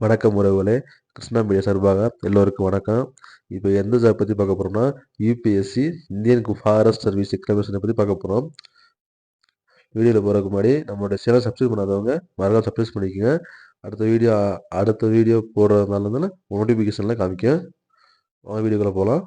வணக்கம் உறவுகளே. கிருஷ்ணா மீடியா சார்பாக எல்லோருக்கும் வணக்கம். இப்போ எந்த ஜாப் பற்றி பார்க்க போகிறோம்னா யூபிஎஸ்சி இந்தியன் ஃபாரஸ்ட் சர்வீஸ் எக்ஸாமினேஷனை பற்றி பார்க்க போகிறோம் வீடியோவில் போகிறதுக்கு முன்னாடி நம்மளோட சேனல் சப்ஸ்கிரைப் பண்ணாதவங்க மறக்காம சப்ஸ்கிரைப் பண்ணிக்கோங்க. அடுத்த வீடியோ அடுத்த வீடியோ போடுறதுனால இருந்தாலும் நோட்டிஃபிகேஷனில் காமிக்கும். வீடியோக்குள்ளே போகலாம்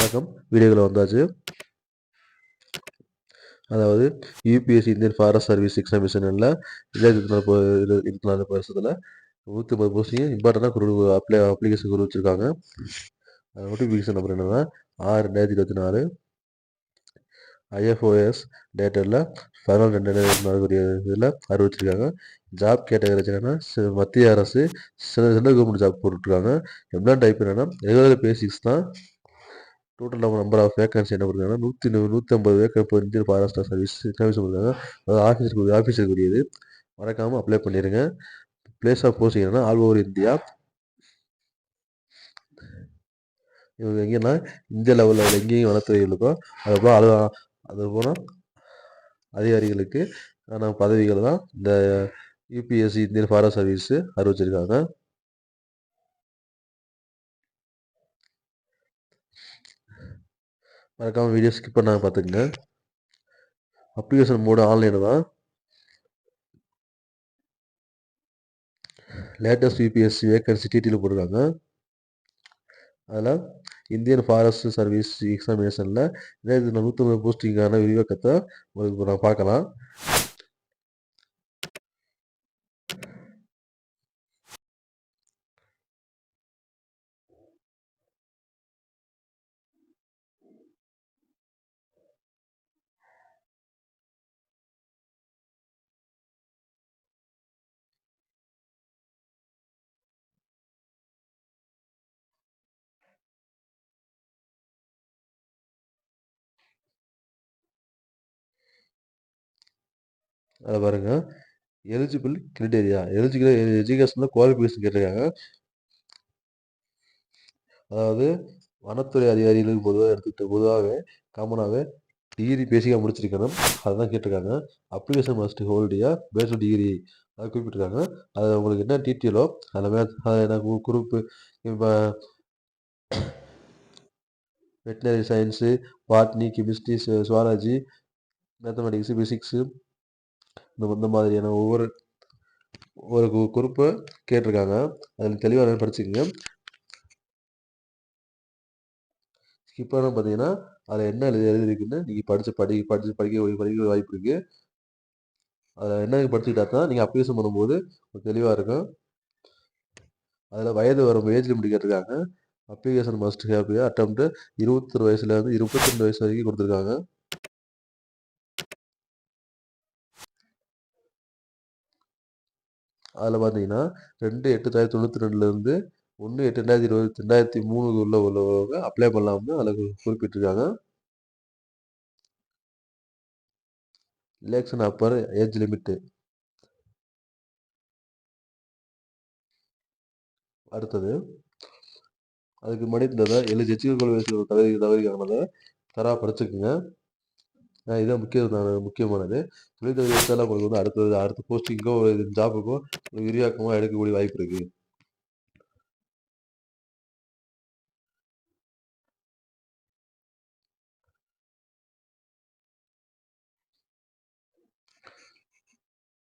வணக்கம். வீடியோக்குள்ள வந்தாச்சு. அதாவது யூபிஎஸ்சி இந்தியன் ஃபாரஸ்ட் சர்வீஸ் எக்ஸாமினேஷனில் ரெண்டாயிரத்தி இருபத்தி நாலு இருபத்தி நாலு வருஷத்தில் நூற்றி ஐம்பது போஸ்டிங் இம்பார்ட்டண்ட்டாக குரு அப்ளை அப்ளிகேஷன் குரு வச்சுருக்காங்க. நோட்டிஃபிகேஷன் நம்பர் என்னென்னா ஆறு ரெண்டாயிரத்தி இருபத்தி நாலு ஐஎஃப்ஓஎஸ் டேட்டரில் பதினாலு ரெண்டு ரெண்டாயிரத்தி நாலுக்குரிய இதில் அறிவிச்சிருக்காங்க. ஜாப் கேட்டகரி என்னென்னா மத்திய அரசு சென்ட்ரல் கவர்மெண்ட் ஜாப் போட்டுருக்காங்க எம்ப்ளான் டைப் என்னென்னா ரெகுலர் பேசிக்ஸ் தான் டோட்டல் நம்ம நம்பர் ஆஃப் வேக்கன்சி என்ன பண்ணுறாங்கன்னா நூற்றி நூற்றி ஐம்பது வேக்கன் இப்போ இந்தியன் ஃபாரஸ்ட் சர்வீஸ் சர்வீஸ் பண்ணுறாங்க அதாவது ஆஃபீஸருக்கு ஆஃபீஸருக்குரியது மறக்காமல் அப்ளை பண்ணிடுங்க பிளேஸ் ஆஃப் போஸ்டிங் என்னன்னா ஆல் ஓவர் இந்தியா இவங்க எங்கன்னா இந்திய லெவலில் எங்கேயும் வனத்துறைகள் இருக்கோ அது போல் அது அது போல் அதிகாரிகளுக்கு ஆன பதவிகள் தான் இந்த யூபிஎஸ்சி இந்தியன் ஃபாரஸ்ட் சர்வீஸ் அறிவிச்சிருக்காங்க மறக்காமல் வீடியோ ஸ்கிப் பண்ணாமல் பார்த்துக்குங்க அப்ளிகேஷன் மோடு ஆன்லைன் தான். லேட்டஸ்ட் யூபிஎஸ்சி வேகன்சி டிடியில் போட்டிருக்காங்க. அதில் இந்தியன் ஃபாரஸ்ட் சர்வீஸ் எக்ஸாமினேஷனில் ரெண்டாயிரத்தி நூற்றம்பது போஸ்டிங்கான விரிவாக்கத்தை உங்களுக்கு நான் பார்க்கலாம். அதில் பாருங்கள் எலிஜிபிள் கிரிட்டேரியா எலிஜிபிள் எஜுகேஷனில் குவாலிஃபிகேஷன் கேட்டிருக்காங்க. அதாவது வனத்துறை அதிகாரிகளுக்கு பொதுவாக எடுத்துக்கிட்டு பொதுவாகவே காமனாகவே டிகிரி பேசிக்காக முடிச்சிருக்கணும். அதுதான் கேட்டிருக்காங்க. Application must hold a bachelor degree அதை குறிப்பிட்டிருக்காங்க. அது உங்களுக்கு என்ன டீட்டெயிலோ அதில் மே அது எனக்கு குரூப்பு இப்போ veterinary science botany chemistry zoology mathematics physics இந்த இந்த மாதிரியான ஒவ்வொரு ஒரு குறிப்பு கேட்டிருக்காங்க. அதில் தெளிவாக படிச்சுக்கோங்க. ஸ்கிப்பான பார்த்தீங்கன்னா அதில் என்ன எழுதி எழுதிருக்குன்னு நீங்கள் படித்து படி படித்து படிக்க படிக்க வாய்ப்பு இருக்குது அதில் என்ன படிச்சுக்கிட்டா தான் நீங்கள் அப்ளிகேஷன் பண்ணும்போது தெளிவாக இருக்கும். அதில் வயது வரும் ஏஜ் லிமிட் கேட்டிருக்காங்க. அப்ளிகேஷன் மஸ்ட் ஹேப்பியாக அட்டம் இருபத்தொரு வயசுலேருந்து இருபத்தி ரெண்டு வயசு வரைக்கும் கொடுத்துருக்காங்க. அதில் பார்த்தீங்கன்னா ரெண்டு எட்டு தொள்ளாயிரத்தி தொண்ணூற்றி ரெண்டுலேருந்து ஒன்று எட்டு ரெண்டாயிரத்தி இருபது ரெண்டாயிரத்தி மூணுக்கு உள்ள உள்ளவங்க அப்ளை பண்ணலாம்னு அதில் குறிப்பிட்டிருக்காங்க. எலெக்ஷன் அப்பர் ஏஜ் லிமிட்டு அடுத்தது அதுக்கு முன்னாடி இந்த எழு எச்சுக்கல் கொள்கை தவறி தரா படிச்சுக்குங்க. இதுதான் இதான் முக்கிய முக்கியமானது. தொழில் தகுதி உங்களுக்கு வந்து அடுத்தது அடுத்த போஸ்டிங்கோ ஜாபுக்கோ விரிவாக்கமாக எடுக்கக்கூடிய வாய்ப்பு இருக்கு.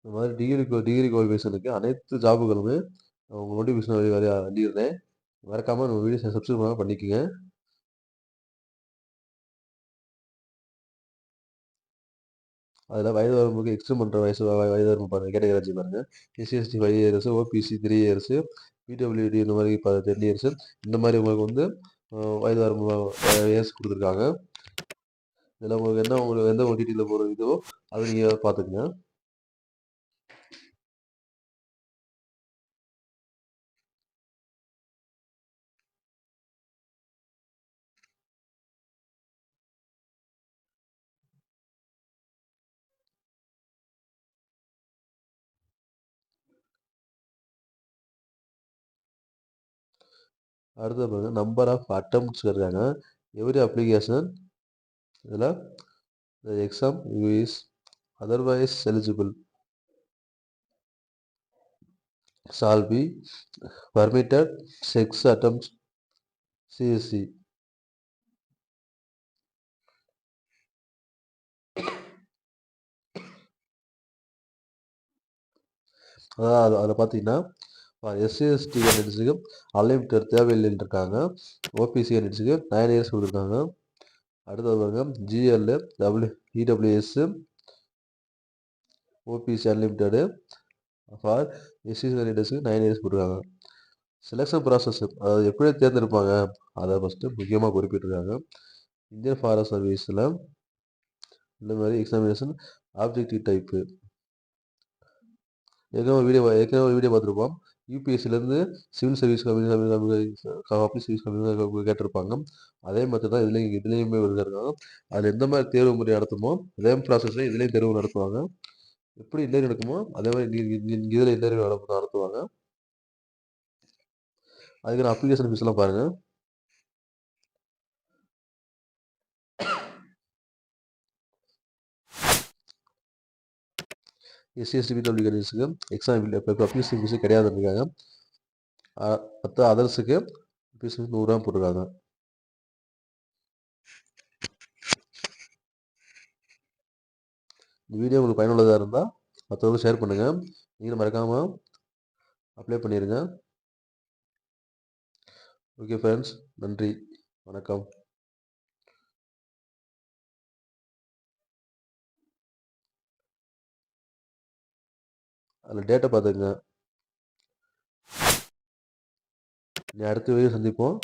இந்த மாதிரி டிகிரி டிகிரி குவாலிஃபிகேஷனுக்கு அனைத்து ஜாபுகளுமே உங்க நோட்டிஃபிகேஷன் வழி அள்ளிடுறேன் மறக்காமல் நம்ம வீடியோ சப்ஸ்கிரைப் பண்ணிக்கோங்க. அதில் வயது வரம்புக்கு எக்ஸ்ட்ரீம் பண்ணுற வயசு வயது வரம்பு பாருங்கள் கேட்டகராஜி பாருங்க. SC ST five years OBC three years PWD இந்த மாதிரி இப்போ டென் இயர்ஸு இந்த மாதிரி உங்களுக்கு வந்து வயது வரம்பு இயர்ஸ் கொடுத்துருக்காங்க. இதில் உங்களுக்கு என்ன உங்களுக்கு எந்த ஒரு டீட்டெயிலில் போகிற இதோ அதை நீங்கள் பார்த்துக்குங்க. அடுத்தது பாருங்க நம்பர் ஆஃப் அட்டம்ஸ் இருக்காங்க எவ்ரி அப்ளிகேஷன் இதில் exam who is otherwise eligible shall be permitted six attempts CSC அதாவது அதில் பார்த்தீங்கன்னா எஸ்சி எஸ்டி கேண்டிடேட்ஸுக்கு அன்லிமிட்டட் தேவையில்லைன்னு இருக்காங்க ஓபிசி கேண்டிடேட்ஸுக்கு நைன் இயர்ஸ் கொடுத்துருக்காங்க. அடுத்தது பாருங்க GL W EWS OBC unlimited for SC கேண்டிடேட்ஸுக்கு nine years கொடுத்துருக்காங்க. செலெக்ஷன் ப்ராசஸ் அதாவது எப்படி தேர்ந்தெடுப்பாங்க அதை ஃபஸ்ட்டு முக்கியமாக குறிப்பிட்டிருக்காங்க. இந்தியன் ஃபாரஸ்ட் சர்வீஸில் இந்த மாதிரி எக்ஸாமினேஷன் ஆப்ஜெக்டிவ் டைப்பு ஏற்கனவே வீடியோ ஏற்கனவே வீடியோ பார்த்துருப்போம். யூபிஎஸ்சிலேருந்து சிவில் சர்வீஸ் ஆஃபீஸ் சர்வீஸ் கம்மி கேட்டிருப்பாங்க. அதே மாதிரி தான் இதுலேயும் இதுலேயுமே இருக்காங்க. அதில் எந்த மாதிரி தேர்வு முறை நடத்துமோ அதே ப்ராசஸில் இதுலேயும் தேர்வு நடத்துவாங்க. எப்படி இன்டர்வியூ நடக்குமோ அதே மாதிரி இதில் இன்டர்வியூ நடத்துவாங்க. அதுக்கான அப்ளிகேஷன் ஃபீஸ்லாம் பாருங்கள் எஸ்சி எஸ்டி பிடபிள்யூ கேண்டிடேட்ஸுக்கு எக்ஸாம் இப்போ பியூசி ஃபீஸு இருக்காங்க. மற்ற அதர்ஸுக்கு ஃபீஸ் நூறுரூவா போட்டிருக்காங்க. இந்த வீடியோ உங்களுக்கு பயனுள்ளதாக இருந்தால் மற்றவங்களும் ஷேர் பண்ணுங்கள் நீங்களும் மறக்காமல் அப்ளை பண்ணிடுங்க ஓகே ஃப்ரெண்ட்ஸ் நன்றி. வணக்கம். அதில் டேட்டை பார்த்துக்குங்க. இனி அடுத்த வீடியோ சந்திப்போம்.